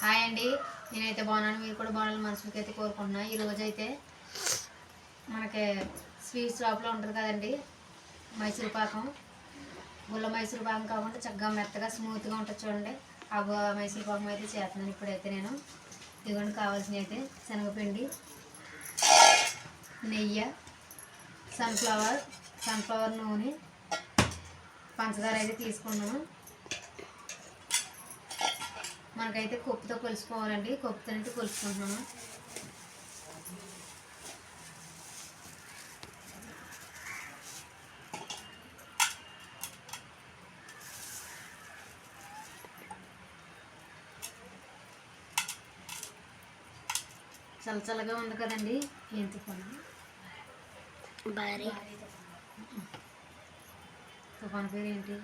Hi అండి. నేనైతే బాగున్నాను. మీరు కూడా బాగున్నాను మనసులకి అయితే కోరుకుంటున్నాను ఈరోజు అయితే మనకి స్వీట్ షాప్లో ఉంటుంది కదండి మైసూర్ పాకం. గుల్ల మైసూర్ పాకం కాకుండా చక్కగా మెత్తగా స్మూత్గా ఉంటుంది చూడండి. ఆ మైసూరు మైసూర్ పాకం అయితే చేస్తున్నాను ఇప్పుడైతే నేను. ఇదిగోండి కావాల్సినవి అయితే శనగపిండి నెయ్యి సన్ఫ్లవర్ సన్ఫ్లవర్ నూనె పంచదార అయితే తీసుకున్నాను. మనకైతే కొప్పుతో కొలుసుకోవాలండి. కొప్పుతో అయితే కొలుసుకుంటున్నాను చల్ల చల్లగా ఉంది కదండి. తుఫాను? భారీ. తుఫాను పేరు ఏంటి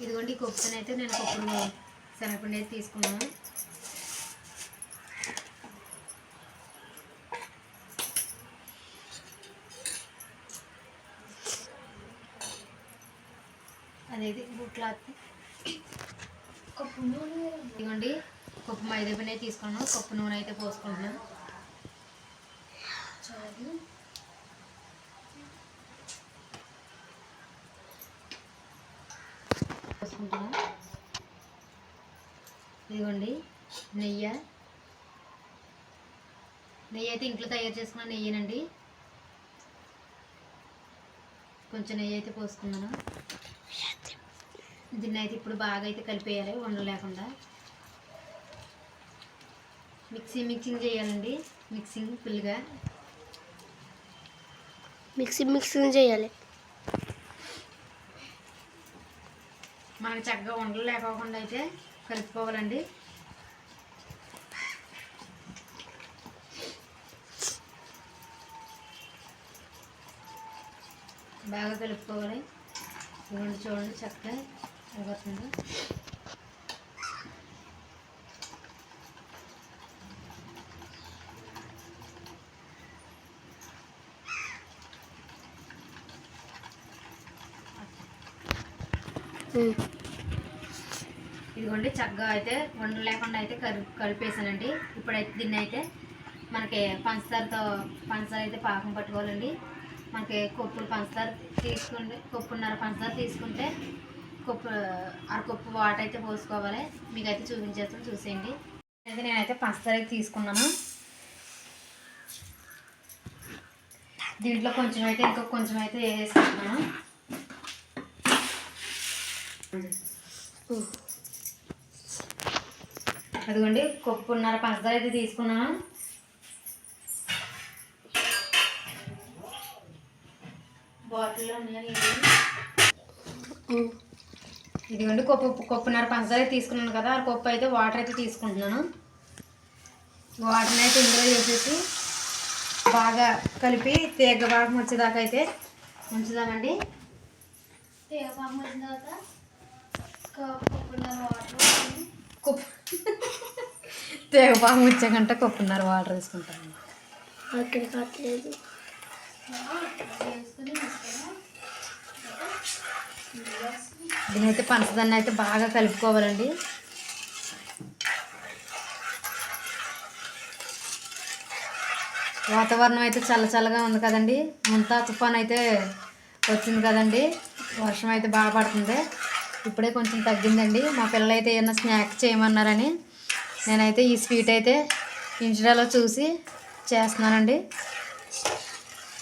ఇదిగోండి ఈ కొప్పునైతే నేను కొప్పును శనగపిండి అయితే తీసుకున్నాను. అదేది బుట్లాత్ కప్పు నూనె ఇదిగోండి కప్పు మైదా పిండి అయితే తీసుకున్నాను. కప్పు నూనె అయితే పోసుకుంటున్నాను. చాలు పోసుకుంటున్నాను ఇదిగోండి నెయ్యి? నెయ్యి అయితే ఇంట్లో తయారు చేసుకున్న నెయ్యేనండి. కొంచెం నెయ్యి అయితే పోసుకున్నాను. దీన్ని అయితే ఇప్పుడు బాగా అయితే కలిపేయాలి ఉండలు లేకుండా. మిక్సీ మిక్సింగ్ చేయాలండి. మిక్సింగ్ ఫుల్గా. మిక్సీ మిక్సింగ్ చేయాలి. మనకి చక్కగా ఉండలు లేకోకుండా అయితే కలుపుకోవాలండి. బాగా కలుపుకోవాలి. ఇదిగోండి చూడండి చక్కగా ఎగురుతుంది ఇదిగోండి చక్కగా అయితే వండ లేకుండా అయితే కలి కలిపేసానండి. ఇప్పుడైతే దీన్ని అయితే మనకి పంచదారతో పంచదార అయితే పాకం పట్టుకోవాలండి. మనకి కొప్పులు పంచదార తీసుకుంటే కొప్పున్నర పంచదార తీసుకుంటే కొప్పు అరకొప్పు వాటర్ అయితే పోసుకోవాలి. మీకు అయితే చూపించేస్తాను చూసేయండి. అయితే నేనైతే పంచదార అయితే తీసుకున్నాను. దీంట్లో కొంచెం అయితే ఇంకొక కొంచెం అయితే వేసుకుంటున్నాను అదిగోండి కొప్పున్నర పంచదార అయితే తీసుకున్నాను. ఇదిగోండి కొప్పు కొప్పున్నర పంచదార తీసుకున్నాను కదా ఆ కొప్పు అయితే వాటర్ అయితే తీసుకుంటున్నాను. వాటర్ని అయితే ఇందులో వేసేసి బాగా కలిపి తీగ భాగం వచ్చేదాకా అయితే ఉంచుదామండి తీగ పాము వచ్చిన తర్వాత కప్పుకున్న వాటర్ కొప్పు. తీగ భాగం వచ్చాకంట కొప్పున్నర వాటర్ వేసుకుంటాను అక్కడ కావట్లేదు దీనైతే పంచదాన్ని అయితే బాగా కలుపుకోవాలండి. వాతావరణం అయితే చల్ల చల్లగా ఉంది కదండి. ముంతా తుఫాన్ అయితే వచ్చింది కదండి. వర్షం అయితే బాగా పడుతుంది. ఇప్పుడే కొంచెం తగ్గిందండి. మా పిల్లలు అయితే ఏమన్నా స్నాక్స్ చేయమన్నారని నేనైతే ఈ స్వీట్ అయితే ఇన్స్టాలో చూసి చేస్తున్నానండి.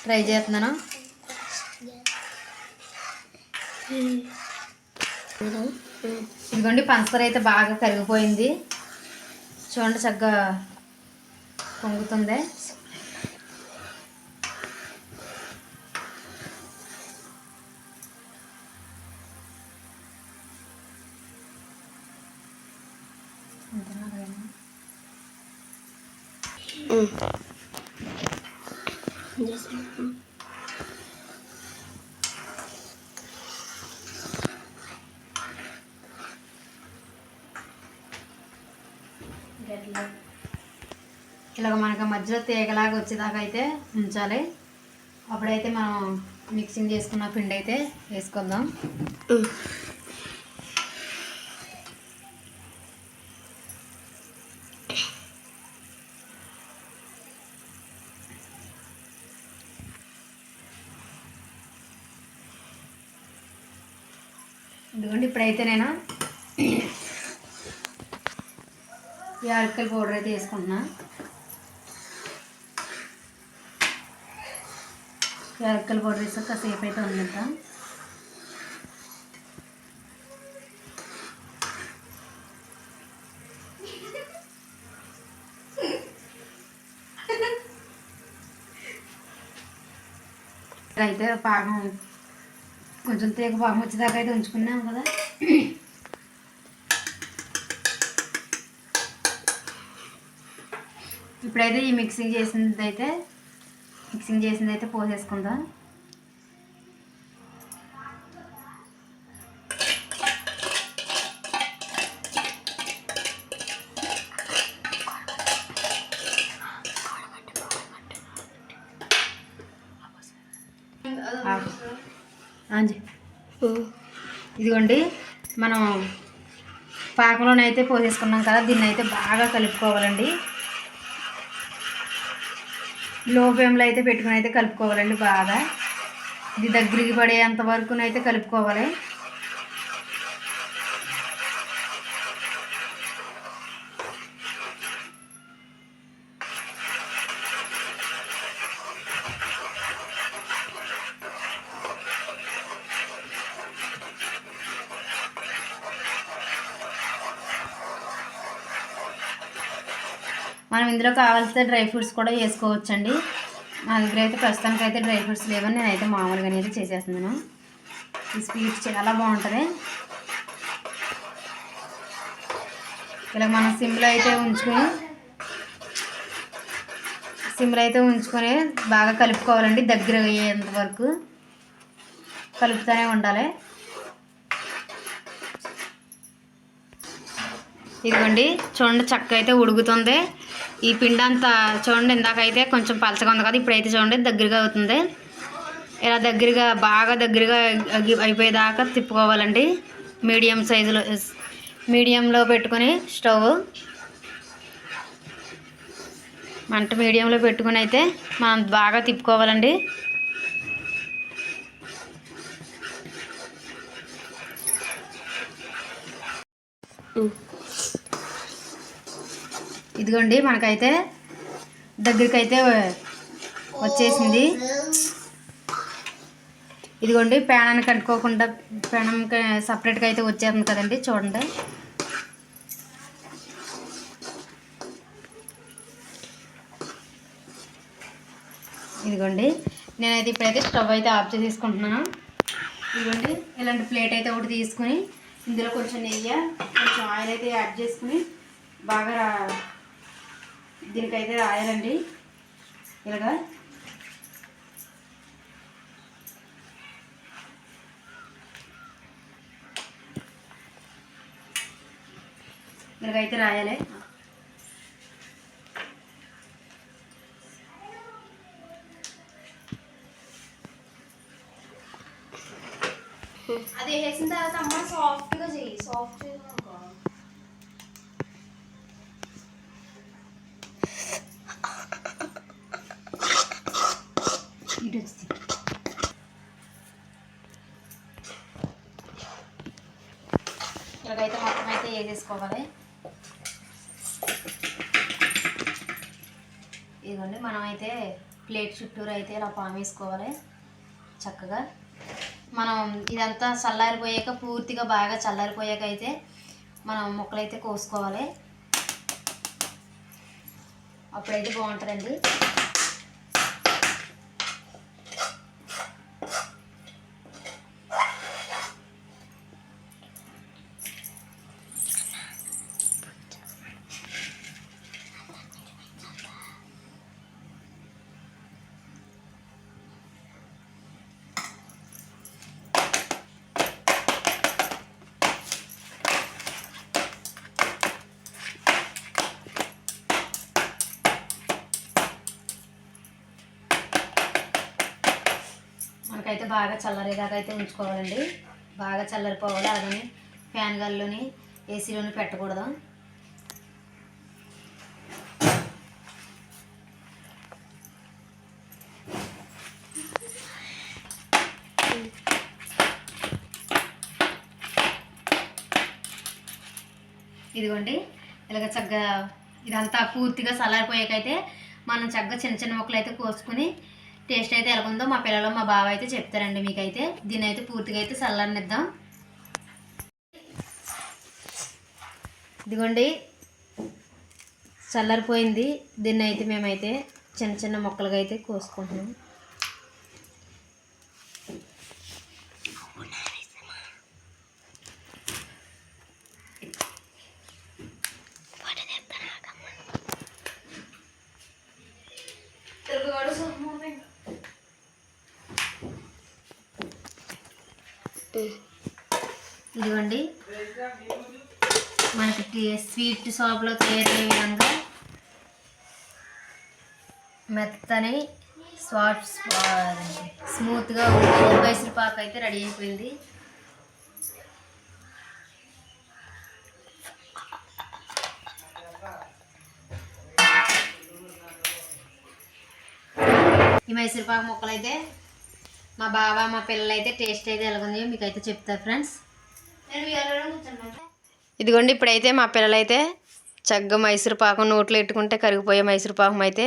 ట్రై చేస్తున్నాను. ఇదిగోండి పంచదార అయితే బాగా కరిగిపోయింది. చూడండి చక్కగా పొంగుతుంది. అంతేనా ఇట్లా ఇలాగ మనకు మధ్యలో తీగలాగా వచ్చేదాకా అయితే ఉంచాలి. అప్పుడైతే మనం మిక్సింగ్ చేసుకున్న పిండి అయితే వేసుకుందాం. ఇదిగోండి ఇప్పుడైతే నేను యాలక్కల పౌడర్ అయితే వేసుకుంటున్నా. యాలక్కల పౌడర్ వేసాక కాసేపు అయితే ఉండిద్దాం అయితే పాకం కొంచెం తీగ పాకం వచ్చేదాకా అయితే ఉంచుకున్నాం కదా. ఇప్పుడైతే ఈ మిక్సింగ్ చేసింది అయితే మిక్సింగ్ చేసింది అయితే పోసేసుకుందాం ఇదిగోండి మనం పాకంలోనైతే పోసేసుకున్నాం కదా దీన్ని అయితే బాగా కలుపుకోవాలండి. లో ఫ్లేమ్లో అయితే పెట్టుకుని అయితే కలుపుకోవాలండి బాగా. ఇది దగ్గరికి పడేంత వరకునైతే కలుపుకోవాలి. మనం ఇందులో కావాల్సిన డ్రై ఫ్రూట్స్ కూడా వేసుకోవచ్చండి. మా దగ్గర అయితే ప్రస్తుతానికి అయితే డ్రై ఫ్రూట్స్ లేవని నేనైతే మామూలుగా అనేది చేసేస్తున్నాను. ఈ స్వీట్ చాలా బాగుంటుంది. ఇలా మనం సిమ్లో అయితే ఉంచుకొని సిమ్లో అయితే ఉంచుకొని బాగా కలుపుకోవాలండి దగ్గర అయ్యేంత వరకు. కలుపుతూనే ఉండాలి. ఇదిగోండి చూడండి చక్క అయితే ఉడుకుతుంది. ఈ పిండి అంతా చూడండి ఇందాకైతే కొంచెం పలచగా ఉంది కదా ఇప్పుడైతే చూడండి దగ్గరగా అవుతుంది. ఇలా దగ్గరగా బాగా దగ్గరగా అయిపోయేదాకా తిప్పుకోవాలండి. మీడియం సైజులో మీడియంలో పెట్టుకుని స్టవ్. మంట మీడియంలో పెట్టుకుని అయితే మనం బాగా తిప్పుకోవాలండి. ఇదిగోండి మనకైతే దగ్గరికి అయితే వచ్చేసింది. ఇదిగోండి పేనానికి కట్టుకోకుండా పేణం సపరేట్గా అయితే వచ్చేస్తుంది కదండి చూడండి. ఇదిగోండి నేనైతే ఇప్పుడైతే స్టవ్ అయితే ఆఫ్ చేసేసుకుంటున్నాను. ఇదిగోండి ఇలాంటి ప్లేట్ అయితే ఒకటి తీసుకుని ఇందులో కొంచెం నెయ్యి కొంచెం ఆయిల్ అయితే యాడ్ చేసుకుని బాగా రా దీనికైతే రాయాలండి. ఇలాగా. ఇలాగైతే రాయాలి. అది వేసిన తర్వాత అమ్మ సాఫ్ట్గా చెయ్యి. సాఫ్ట్ మొత్తం అయితే వేసేసుకోవాలి ఇదిగోండి మనం అయితే ప్లేట్ చుట్టూరు అయితే ఇలా పామేసుకోవాలి చక్కగా. మనం ఇదంతా చల్లారిపోయాక పూర్తిగా బాగా చల్లారిపోయాక అయితే మనం ముక్కలైతే కోసుకోవాలి. అప్పుడైతే బాగుంటుందండి. బాగా చల్లరేదాకా అయితే ఉంచుకోవాలండి. బాగా చల్లరిపోవాలి. అలాగని ఫ్యాన్ గాల్లోని ఏసీలోని పెట్టకూడదు. ఇదిగోండి. ఇలాగ చక్కగా ఇదంతా పూర్తిగా చల్లారిపోయాకైతే మనం చక్కగా చిన్న చిన్న ముక్కలు అయితే కోసుకుని టేస్ట్ అయితే ఎలా ఉందో మా పిల్లలు మా బావ అయితే చెప్తారండి మీకైతే. దీని అయితే పూర్తిగా అయితే చల్లనిద్దాం ఇదిగోండి చల్లారిపోయింది. దీన్ని అయితే మేమైతే చిన్న చిన్న ముక్కలుగా అయితే కోసుకుంటున్నాం. ఇదిగోండి. మనకి టీ- స్వీట్ షాప్లో తయారయ్యే విధంగా మెత్తని స్వాట్ స్మూత్గా మైసూర్ పాక్ అయితే రెడీ అయిపోయింది. ఈ మైసూర్ పాక్ ముక్కలు అయితే మా బావ మా పిల్లలు అయితే టేస్ట్ అయితే ఎలాగుందో మీకు అయితే చెప్తారు ఫ్రెండ్స్. ఇదిగోండి ఇప్పుడైతే మా పిల్లలైతే చక్కగా మైసూర్ పాకం నోట్లో ఎట్టుకుంటే కరిగిపోయే మైసూర్ పాకం అయితే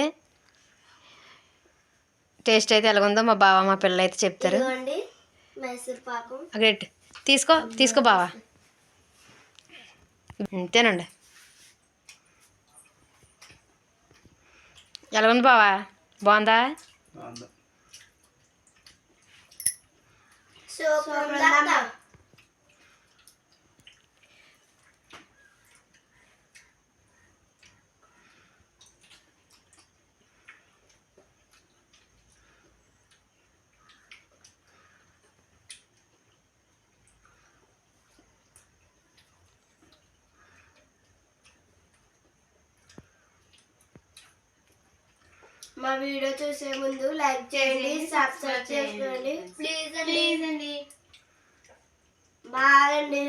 టేస్ట్ అయితే ఎలాగుందో మా బావ మా పిల్లలు అయితే చెప్తారు గ్రేట్ తీసుకో తీసుకో బావా. ఉమ్, తినండి ఎలాగుంది బావా? బాగుందా? సూపర్ మా వీడియో చూసే ముందు లైక్ చేయండి సబ్స్క్రైబ్ చేసుకోండి. ప్లీజ్ అండి. ప్లీజ్ అండి. బాయ్ అండి.